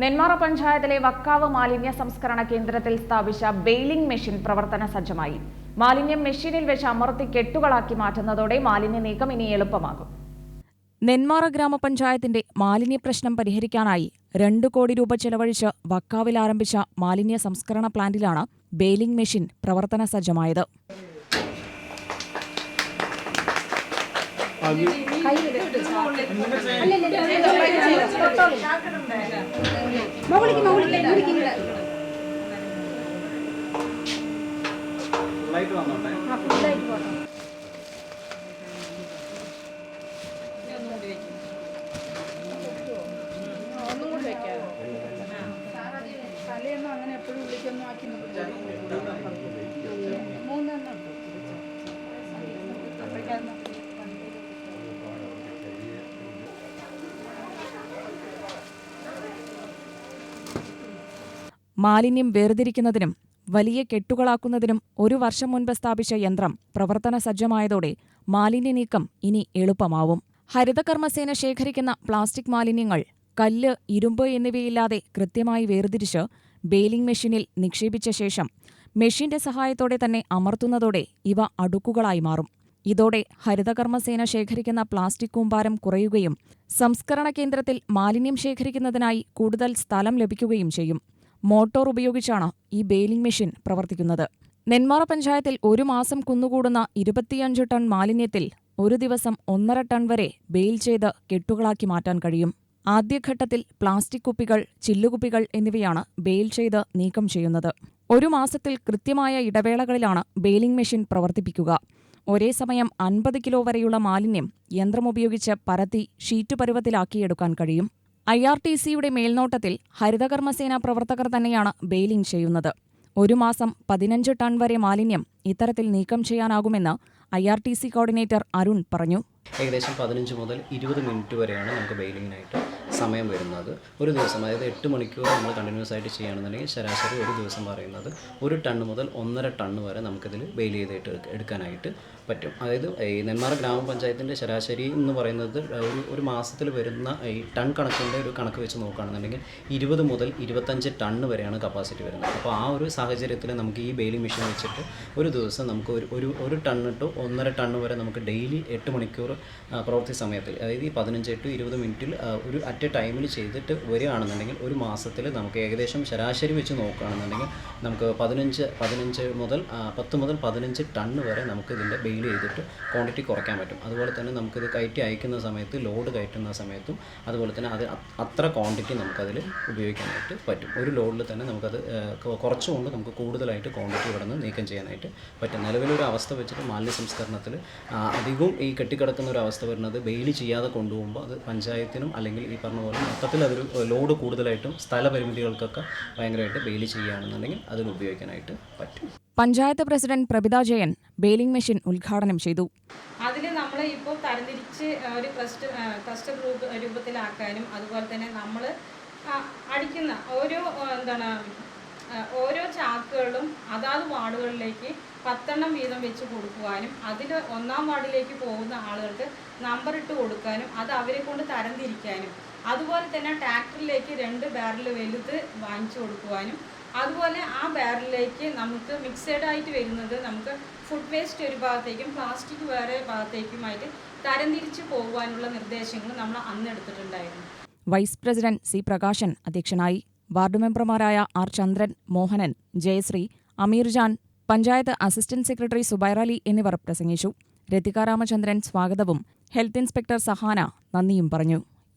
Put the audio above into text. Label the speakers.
Speaker 1: നെന്മാറ പഞ്ചായത്തിലെ വക്കാവ് മാലിന്യ സംസ്കരണ കേന്ദ്രത്തിൽ സ്ഥാപിച്ച ബെയിലിംഗ് മെഷീൻ പ്രവർത്തന സജ്ജമായി. മാലിന്യം മെഷീനിൽ വെച്ച് അമർത്തി കെട്ടുകളാക്കി മാറ്റുന്നതോടെ മാലിന്യ നീക്കം ഇനി എളുപ്പമാകും.
Speaker 2: നെന്മാറ ഗ്രാമപഞ്ചായത്തിന്റെ മാലിന്യ പ്രശ്നം പരിഹരിക്കാനായി രണ്ടു കോടി രൂപ ചെലവഴിച്ച് വക്കാവിൽ ആരംഭിച്ച മാലിന്യ സംസ്കരണ പ്ലാന്റിലാണ് ബെയിലിംഗ് മെഷീൻ പ്രവർത്തന സജ്ജമായത്.
Speaker 3: തലേന്ന് അങ്ങനെ എപ്പോഴും വിളിക്കൊന്നും ആക്കി മൂന്നെണ്ണം അപ്പോഴേക്കും
Speaker 2: മാലിന്യം വേർതിരിക്കുന്നതിനും വലിയ കെട്ടുകളാക്കുന്നതിനും ഒരു വർഷം മുൻപ് സ്ഥാപിച്ച യന്ത്രം പ്രവർത്തന സജ്ജമായതോടെ മാലിന്യ നീക്കം ഇനി എളുപ്പമാവും. ഹരിതകർമ്മസേന ശേഖരിക്കുന്ന പ്ലാസ്റ്റിക് മാലിന്യങ്ങൾ കല്ല് ഇരുമ്പ് എന്നിവയില്ലാതെ കൃത്യമായി വേർതിരിച്ച് ബെയിലിംഗ് മെഷീനിൽ നിക്ഷേപിച്ച ശേഷം മെഷീന്റെ സഹായത്തോടെ തന്നെ അമർത്തുന്നതോടെ ഇവ അടുക്കുകളായി മാറും. ഇതോടെ ഹരിതകർമ്മസേന ശേഖരിക്കുന്ന പ്ലാസ്റ്റിക് കൂമ്പാരം കുറയുകയും സംസ്കരണ കേന്ദ്രത്തിൽ മാലിന്യം ശേഖരിക്കുന്നതിനായി കൂടുതൽ സ്ഥലം ലഭിക്കുകയും ചെയ്യും. മോട്ടോർ ഉപയോഗിച്ചാണ് ഈ ബെയിലിംഗ് മെഷീൻ പ്രവർത്തിക്കുന്നത്. നെന്മാറ പഞ്ചായത്തിൽ ഒരു മാസം കുന്നുകൂടുന്ന ഇരുപത്തിയഞ്ച് ടൺ മാലിന്യത്തിൽ ഒരു ദിവസം ഒന്നര ടൺ വരെ ബെയിൽ ചെയ്ത് കെട്ടുകളാക്കി മാറ്റാൻ കഴിയും. ആദ്യഘട്ടത്തിൽ പ്ലാസ്റ്റിക് കുപ്പികൾ ചില്ലുകുപ്പികൾ എന്നിവയാണ് ബെയിൽ ചെയ്ത് നീക്കം ചെയ്യുന്നത്. ഒരു മാസത്തിൽ കൃത്യമായ ഇടവേളകളിലാണ് ബെയിലിംഗ് മെഷീൻ പ്രവർത്തിപ്പിക്കുക. ഒരേ സമയം അൻപത് കിലോ വരെയുള്ള മാലിന്യം യന്ത്രമുപയോഗിച്ച് പരത്തി ഷീറ്റ് പരുവത്തിലാക്കിയെടുക്കാൻ കഴിയും. ഐ ആർ ടി സിയുടെ മേൽനോട്ടത്തിൽ ഹരിതകർമ്മസേന പ്രവർത്തകർ തന്നെയാണ് ബെയിലിംഗ് ചെയ്യുന്നത്. ഒരു മാസം പതിനഞ്ച് ടൺ വരെ മാലിന്യം ഇത്തരത്തിൽ നീക്കം ചെയ്യാനാകുമെന്ന് I R T C coordinator Arun പറഞ്ഞു.
Speaker 4: ഏകദേശം പതിനഞ്ച് മുതൽ ഇരുപത് മിനിറ്റ് വരെയാണ് നമുക്ക് ബെയിലിങ്ങിനായിട്ട് സമയം വരുന്നത്. ഒരു ദിവസം അതായത് എട്ട് മണിക്കൂർ നമ്മൾ കണ്ടിന്യൂസ് ആയിട്ട് ചെയ്യുകയാണെന്നുണ്ടെങ്കിൽ ശരാശരി ഒരു ദിവസം പറയുന്നത് ഒരു ടണ്ണ് മുതൽ ഒന്നര ടണ്ണ് വരെ നമുക്കിതിൽ ബെയിൽ ചെയ്തിട്ട് എടുക്ക- എടുക്കാനായിട്ട് പറ്റും. അതായത് ഈ നെന്മാറ ഗ്രാമപഞ്ചായത്തിന്റെ ശരാശരി എന്ന് പറയുന്നത് ഒരു ഒരു മാസത്തിൽ വരുന്ന ഈ ടൺ കണക്കിന്റെ ഒരു കണക്ക് വെച്ച് നോക്കുകയാണെന്നുണ്ടെങ്കിൽ ഇരുപത് മുതൽ ഇരുപത്തഞ്ച് ടണ്ണ് വരെയാണ് കപ്പാസിറ്റി വരുന്നത്. അപ്പോൾ ആ ഒരു സാഹചര്യത്തിൽ നമുക്ക് ഈ ബെയിലിംഗ് മെഷീൻ വെച്ചിട്ട് ഒരു ദിവസം നമുക്ക് ഒരു ഒരു ഒരു ടണ്ണ് ടു ഒന്നര ടണ്ണ് വരെ നമുക്ക് ഡെയിലി എട്ട് മണിക്കൂർ പ്രവൃത്തി സമയത്തിൽ അതായത് ഈ പതിനഞ്ച് ടു ഇരുപത് മിനിറ്റിൽ ഒരു അറ്റ് എ ടൈമിൽ ചെയ്തിട്ട് വരികയാണെന്നുണ്ടെങ്കിൽ ഒരു മാസത്തിൽ നമുക്ക് ഏകദേശം ശരാശരി വെച്ച് നോക്കുകയാണെന്നുണ്ടെങ്കിൽ നമുക്ക് പതിനഞ്ച് പതിനഞ്ച് മുതൽ പത്ത് മുതൽ പതിനഞ്ച് ടണ്ണ് വരെ നമുക്ക് ഇതിന്റെ ബെയിൽ ചെയ്തിട്ട് ക്വാണ്ടിറ്റി കുറയ്ക്കാൻ പറ്റും. അതുപോലെ തന്നെ നമുക്കിത് കയറ്റി അയക്കുന്ന സമയത്ത് ലോഡ് കയറ്റുന്ന സമയത്തും അതുപോലെ തന്നെ അത് അത്ര ക്വാണ്ടിറ്റി നമുക്കതിൽ ഉപയോഗിക്കാനായിട്ട് പറ്റും. ഒരു ലോഡിൽ തന്നെ നമുക്കത് കുറച്ചുകൊണ്ട് നമുക്ക് കൂടുതലായിട്ട് ക്വാണ്ടിറ്റി ഇവിടെ നിന്ന് നീക്കം ചെയ്യാനായിട്ട് പറ്റും. നിലവിലൊരു അവസ്ഥ വെച്ചിട്ട് മാലിന്യ സംസ്കരണത്തിൽ അധികവും ഈ കെട്ടിക്കിടക്കുന്ന ഒരു അവസ്ഥ വരുന്നത് ബെയിൽ ചെയ്യാതെ കൊണ്ടുപോകുമ്പോൾ അത് പഞ്ചായത്തിനും അല്ലെങ്കിൽ ഈ പറഞ്ഞ പോലെ മൊത്തത്തിൽ അതൊരു ലോഡ് കൂടുതലായിട്ടും സ്ഥലപരിമിതികൾക്കൊക്കെ ഭയങ്കരമായിട്ട് ബെയിൽ ചെയ്യുകയാണെന്നുണ്ടെങ്കിൽ അതിന് ഉപയോഗിക്കാനായിട്ട് പറ്റും.
Speaker 2: Panchayat president Prabhitha Jayan baling machine ഉദ്ഘാടനം ചെയ്തു.
Speaker 5: അതിൽ നമ്മൾ ഇപ്പോൾ തരംതിരിച്ച് ഒരു ക്ലസ്റ്റർ ക്ലസ്റ്റർ ഗ്രൂപ്പ് രൂപത്തിലാക്കാനും അതുപോലെ തന്നെ നമ്മൾ അടിക്കുന്ന ഓരോ എന്താണ് ഓരോ ചാക്കുകളും അതാത് വാർഡുകളിലേക്ക് പത്തെണ്ണം വീതം വെച്ച് കൊടുക്കുവാനും അതിൽ ഒന്നാം വാർഡിലേക്ക് പോകുന്ന ആളുകൾക്ക് നമ്പർ ഇട്ട് കൊടുക്കാനും അത് അവരെ കൊണ്ട് തരംതിരിക്കാനും അതുപോലെ തന്നെ ട്രാക്ടറിലേക്ക് രണ്ട് ബാരൽ വലുത് വാങ്ങിച്ചു കൊടുക്കുവാനും അതുപോലെ ആ ബാരലിലേക്ക് നമുക്ക് മിക്സഡ് ആയിട്ട് വരുന്നത് നമുക്ക് ഫുഡ് വേസ്റ്റ് ഒരു ഭാഗത്തേക്കും പ്ലാസ്റ്റിക് വേറെ ഭാഗത്തേക്കുമായിട്ട് തരംതിരിച്ച് പോകുവാനുള്ള നിർദ്ദേശങ്ങൾ നമ്മൾ അന്ന് എടുത്തിട്ടുണ്ടായിരുന്നു.
Speaker 2: വൈസ് പ്രസിഡന്റ് സി പ്രകാശൻ അധ്യക്ഷനായി. വാർഡ് മെമ്പർമാരായ R Chandran Mohanan Jayasree Ameerjan panchayat assistant secretary Subairali എന്നിവർ പ്രസംഗിച്ചു. രതിക രാമചന്ദ്രൻ സ്വാഗതവും. ഹെൽത്ത് ഇൻസ്പെക്ടർ സഹാന നന്ദിയും പറഞ്ഞു.